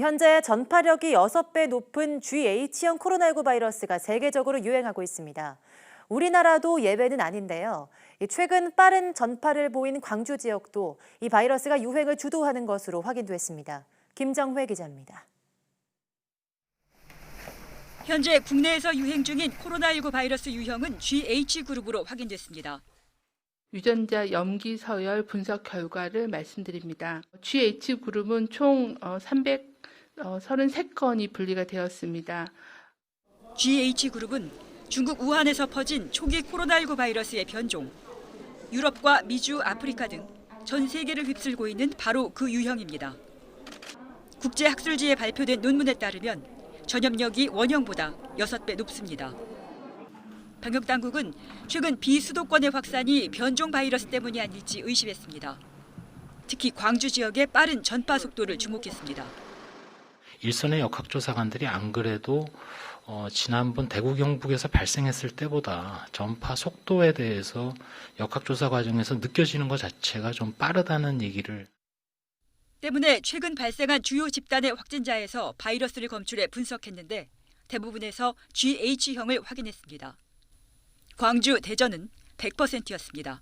현재 전파력이 6배 높은 GH형 코로나19 바이러스가 세계적으로 유행하고 있습니다. 우리나라도 예외는 아닌데요. 이 최근 빠른 전파를 보인 광주 지역도 이 바이러스가 유행을 주도하는 것으로 확인됐습니다. 김정회 기자입니다. 현재 국내에서 유행 중인 코로나19 바이러스 유형은 GH 그룹으로 확인됐습니다. 유전자 염기 서열 분석 결과를 말씀드립니다. GH 그룹은 총 333건이 분리가 되었습니다. GH 그룹은 중국 우한에서 퍼진 초기 코로나19 바이러스의 변종, 유럽과 미주, 아프리카 등 전 세계를 휩쓸고 있는 바로 그 유형입니다. 국제학술지에 발표된 논문에 따르면 전염력이 원형보다 6배 높습니다. 방역 당국은 최근 비수도권의 확산이 변종 바이러스 때문이 아닐지 의심했습니다. 특히 광주 지역의 빠른 전파 속도를 주목했습니다. 일선의 역학조사관들이 안 그래도 어, 지난번 대구 경북에서 발생했을 때보다 전파 속도에 대해서 역학조사 과정에서 느껴지는 것 자체가 좀 빠르다는 얘기를 때문에 최근 발생한 주요 집단의 확진자에서 바이러스를 검출해 분석했는데 대부분에서 GH형을 확인했습니다. 광주, 대전은 100%였습니다.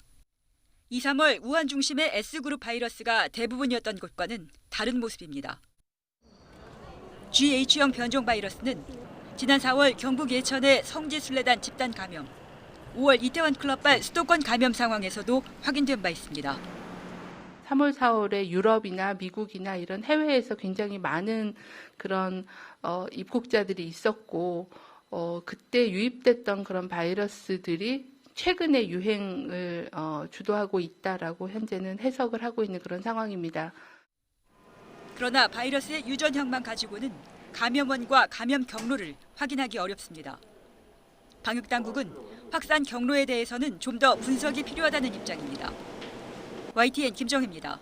2, 3월 우한 중심의 S그룹 바이러스가 대부분이었던 곳과는 다른 모습입니다. GH형 변종 바이러스는 지난 4월 경북 예천의 성지순례단 집단 감염, 5월 이태원 클럽발 수도권 감염 상황에서도 확인된 바 있습니다. 3월, 4월에 유럽이나 미국이나 이런 해외에서 굉장히 많은 그런 어, 입국자들이 있었고 어, 그때 유입됐던 그런 바이러스들이 최근에 유행을 어, 주도하고 있다라고 현재는 해석을 하고 있는 그런 상황입니다. 그러나 바이러스의 유전형만 가지고는 감염원과 감염 경로를 확인하기 어렵습니다. 방역 당국은 확산 경로에 대해서는 좀 더 분석이 필요하다는 입장입니다. YTN 김정혜입니다.